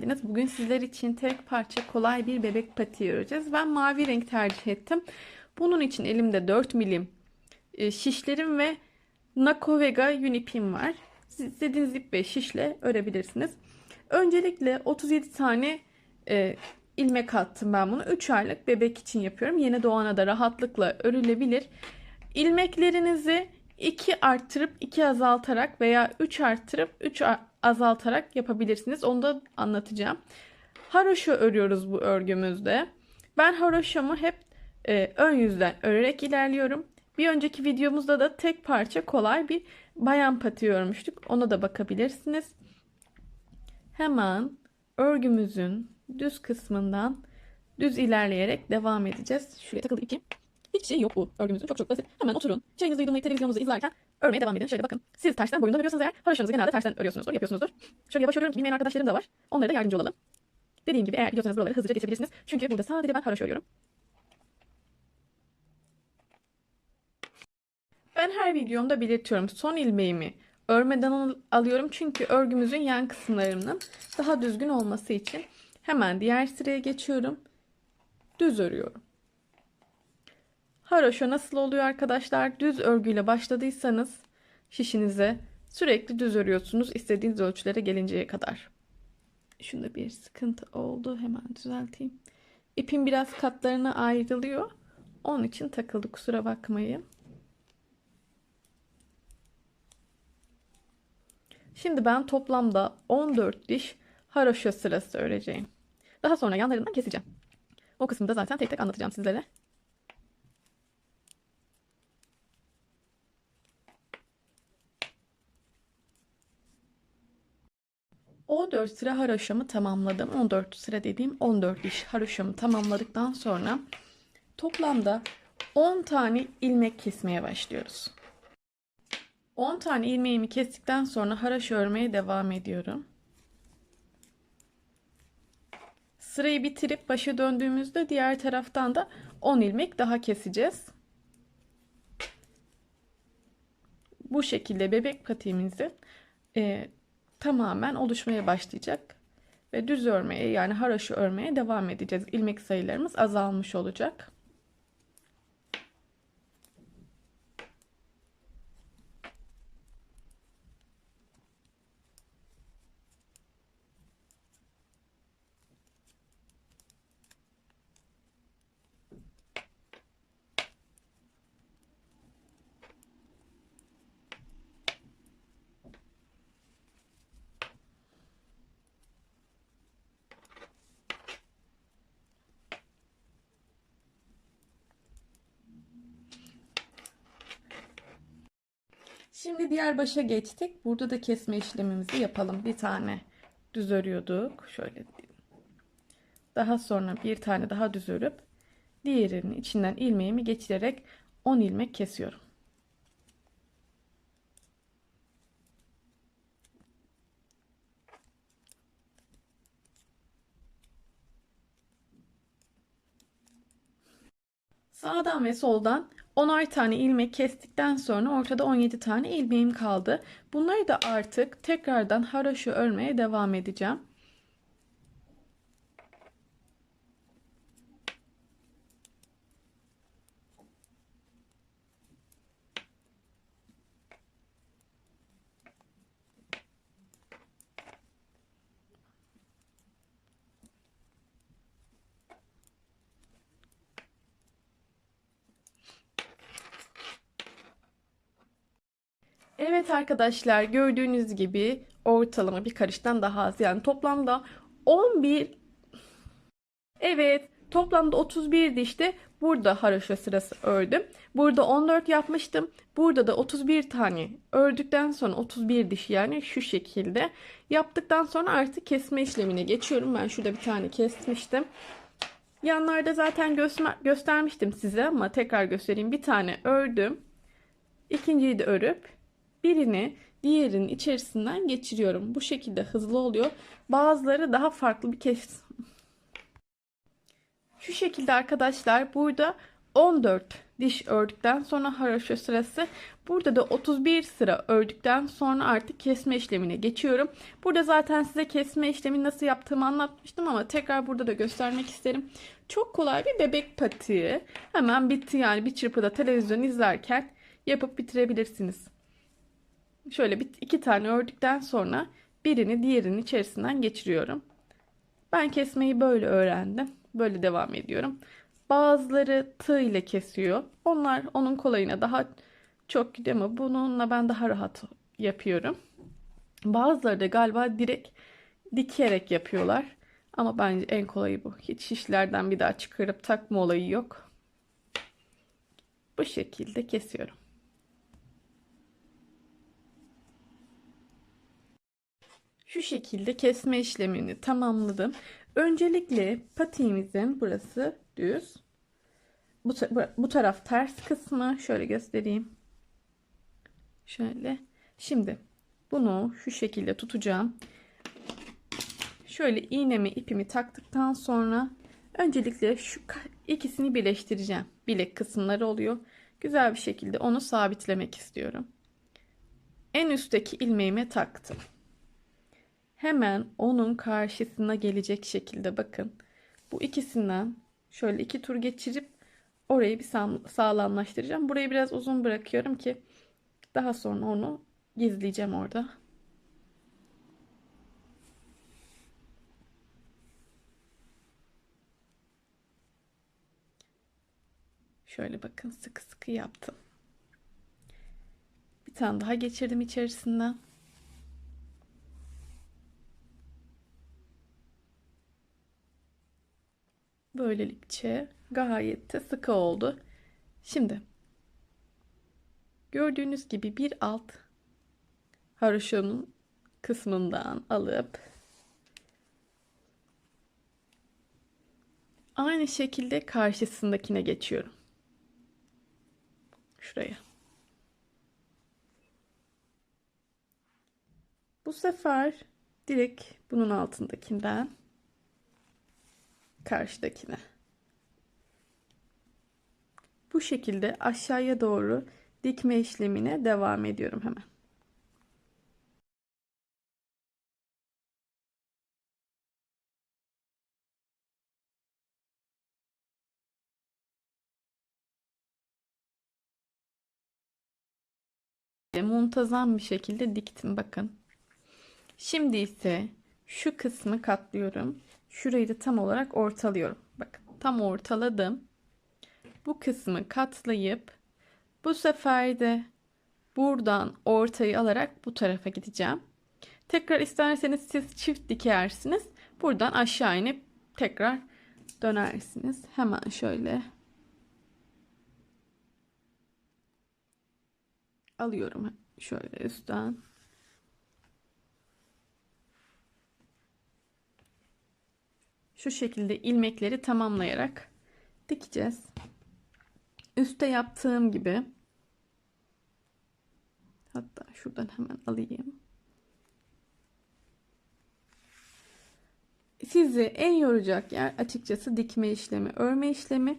Bugün sizler için tek parça kolay bir bebek patiği öreceğiz. Ben mavi renk tercih ettim. Bunun için elimde 4 milim e, şişlerim ve Nako Vega yün ipim var. Siz istediğiniz ip ve şişle örebilirsiniz. Öncelikle 37 tane e, ilmek attım ben bunu. 3 aylık bebek için yapıyorum. Yeni doğana da rahatlıkla örülebilir. İlmeklerinizi 2 arttırıp 2 azaltarak veya 3 arttırıp 3 azaltarak yapabilirsiniz. Onu da anlatacağım. Haroşa örüyoruz bu örgümüzde. Ben haroşamı hep e, ön yüzden örerek ilerliyorum. Bir önceki videomuzda da tek parça kolay bir bayan pati örmüştük. Ona da bakabilirsiniz. Hemen örgümüzün düz kısmından düz ilerleyerek devam edeceğiz. Şuraya takılı ipim. Hiç şey yok bu örgümüzün. Çok çok basit. Hemen oturun. Çayınızı yudumlayıp televizyonunuzu izlerken örmeye devam edin. Şöyle bakın. Siz tersten boyundan örüyorsanız eğer haroşanızı genelde tersten örüyorsunuzdur, yapıyorsunuzdur. Şöyle yavaş örüyorum. Bilmeyen arkadaşlarım da var. Onlara da yardımcı olalım. Dediğim gibi eğer biliyorsanız buraları hızlıca geçebilirsiniz. Çünkü burada sadece ben haroşa örüyorum. Ben her videomda belirtiyorum. Son ilmeğimi örmeden al- alıyorum. Çünkü örgümüzün yan kısımlarının daha düzgün olması için hemen diğer sıraya geçiyorum. Düz örüyorum. Haroşa nasıl oluyor arkadaşlar? Düz örgüyle başladıysanız şişinize sürekli düz örüyorsunuz istediğiniz ölçülere gelinceye kadar. Şunda bir sıkıntı oldu. Hemen düzelteyim. İpim biraz katlarına ayrılıyor. Onun için takıldı kusura bakmayın. Şimdi ben toplamda 14 diş haroşa sırası öreceğim. Daha sonra yanlarından keseceğim. O kısmı da zaten tek tek anlatacağım sizlere. O 4 sıra haroşamı tamamladım. 14 sıra dediğim 14 diş haroşamı tamamladıktan sonra toplamda 10 tane ilmek kesmeye başlıyoruz. 10 tane ilmeğimi kestikten sonra haraşo örmeye devam ediyorum. Sırayı bitirip başa döndüğümüzde diğer taraftan da 10 ilmek daha keseceğiz. Bu şekilde bebek patiğimizi e, tamamen oluşmaya başlayacak. Ve düz örmeye yani haraşo örmeye devam edeceğiz. İlmek sayılarımız azalmış olacak. Şimdi diğer başa geçtik. Burada da kesme işlemimizi yapalım. Bir tane düz örüyorduk. Şöyle. Daha sonra bir tane daha düz örüp diğerinin içinden ilmeğimi geçirerek 10 ilmek kesiyorum. Sağdan ve soldan 10'ar tane ilmek kestikten sonra ortada 17 tane ilmeğim kaldı. Bunları da artık tekrardan haroşa örmeye devam edeceğim. Evet arkadaşlar gördüğünüz gibi ortalama bir karıştan daha az. Yani toplamda 11 Evet toplamda 31 dişte burada haroşa sırası ördüm. Burada 14 yapmıştım. Burada da 31 tane ördükten sonra 31 diş yani şu şekilde yaptıktan sonra artık kesme işlemine geçiyorum. Ben şurada bir tane kesmiştim. Yanlarda zaten göster göstermiştim size ama tekrar göstereyim. Bir tane ördüm. İkinciyi de örüp birini diğerinin içerisinden geçiriyorum. Bu şekilde hızlı oluyor. Bazıları daha farklı bir kes. Şu şekilde arkadaşlar burada 14 diş ördükten sonra haroşa sırası. Burada da 31 sıra ördükten sonra artık kesme işlemine geçiyorum. Burada zaten size kesme işlemi nasıl yaptığımı anlatmıştım ama tekrar burada da göstermek isterim. Çok kolay bir bebek patiği. Hemen bitti yani bir çırpıda televizyon izlerken yapıp bitirebilirsiniz. Şöyle bir, iki tane ördükten sonra birini diğerinin içerisinden geçiriyorum. Ben kesmeyi böyle öğrendim. Böyle devam ediyorum. Bazıları tığ ile kesiyor. Onlar onun kolayına daha çok gidiyor ama bununla ben daha rahat yapıyorum. Bazıları da galiba direkt dikerek yapıyorlar. Ama bence en kolayı bu. Hiç şişlerden bir daha çıkarıp takma olayı yok. Bu şekilde kesiyorum. Şu şekilde kesme işlemini tamamladım. Öncelikle patiğimizin burası düz. Bu, bu taraf ters kısmı. Şöyle göstereyim. Şöyle. Şimdi bunu şu şekilde tutacağım. Şöyle iğnemi ipimi taktıktan sonra öncelikle şu ikisini birleştireceğim. Bilek kısımları oluyor. Güzel bir şekilde onu sabitlemek istiyorum. En üstteki ilmeğime taktım hemen onun karşısına gelecek şekilde bakın. Bu ikisinden şöyle iki tur geçirip orayı bir sağlamlaştıracağım. Burayı biraz uzun bırakıyorum ki daha sonra onu gizleyeceğim orada. Şöyle bakın sıkı sıkı yaptım. Bir tane daha geçirdim içerisinden. Böylelikçe gayet de sıkı oldu. Şimdi gördüğünüz gibi bir alt haroşonun kısmından alıp aynı şekilde karşısındakine geçiyorum. Şuraya. Bu sefer direkt bunun altındakinden karşıdakine. Bu şekilde aşağıya doğru dikme işlemine devam ediyorum hemen. muntazam bir şekilde diktim bakın. Şimdi ise şu kısmı katlıyorum. Şurayı da tam olarak ortalıyorum. Bakın tam ortaladım. Bu kısmı katlayıp bu sefer de buradan ortayı alarak bu tarafa gideceğim. Tekrar isterseniz siz çift dikersiniz. Buradan aşağı inip tekrar dönersiniz. Hemen şöyle alıyorum şöyle üstten. Şu şekilde ilmekleri tamamlayarak dikeceğiz. Üste yaptığım gibi hatta şuradan hemen alayım. Sizi en yoracak yer açıkçası dikme işlemi. Örme işlemi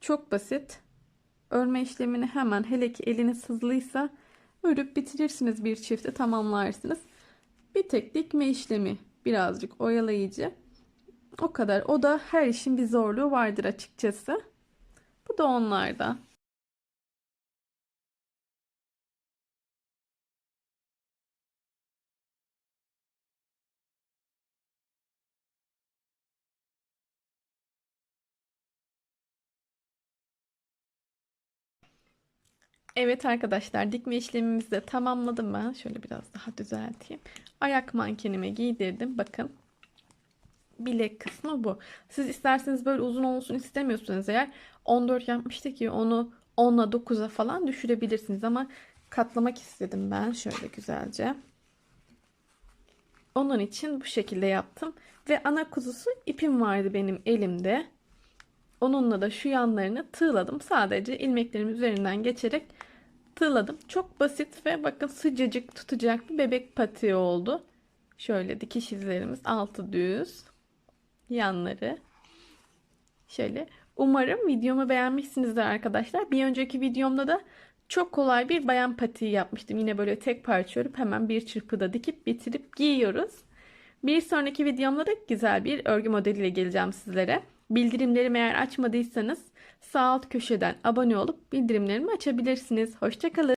çok basit. Örme işlemini hemen hele ki eliniz hızlıysa örüp bitirirsiniz bir çifte tamamlarsınız. Bir tek dikme işlemi birazcık oyalayıcı. O kadar. O da her işin bir zorluğu vardır açıkçası. Bu da onlarda. Evet arkadaşlar dikme işlemimizi de tamamladım ben. Şöyle biraz daha düzelteyim. Ayak mankenime giydirdim. Bakın bilek kısmı bu. Siz isterseniz böyle uzun olsun istemiyorsunuz eğer 14 yapmıştık ki onu 10'la 9'a falan düşürebilirsiniz ama katlamak istedim ben şöyle güzelce. Onun için bu şekilde yaptım ve ana kuzusu ipim vardı benim elimde. Onunla da şu yanlarını tığladım. Sadece ilmeklerim üzerinden geçerek tığladım. Çok basit ve bakın sıcacık tutacak bir bebek patiği oldu. Şöyle dikiş izlerimiz altı düz yanları şöyle Umarım videomu beğenmişsinizdir arkadaşlar. Bir önceki videomda da çok kolay bir bayan patiği yapmıştım. Yine böyle tek parça örüp hemen bir çırpıda dikip bitirip giyiyoruz. Bir sonraki videomda da güzel bir örgü modeliyle geleceğim sizlere. Bildirimlerimi eğer açmadıysanız sağ alt köşeden abone olup bildirimlerimi açabilirsiniz. Hoşçakalın.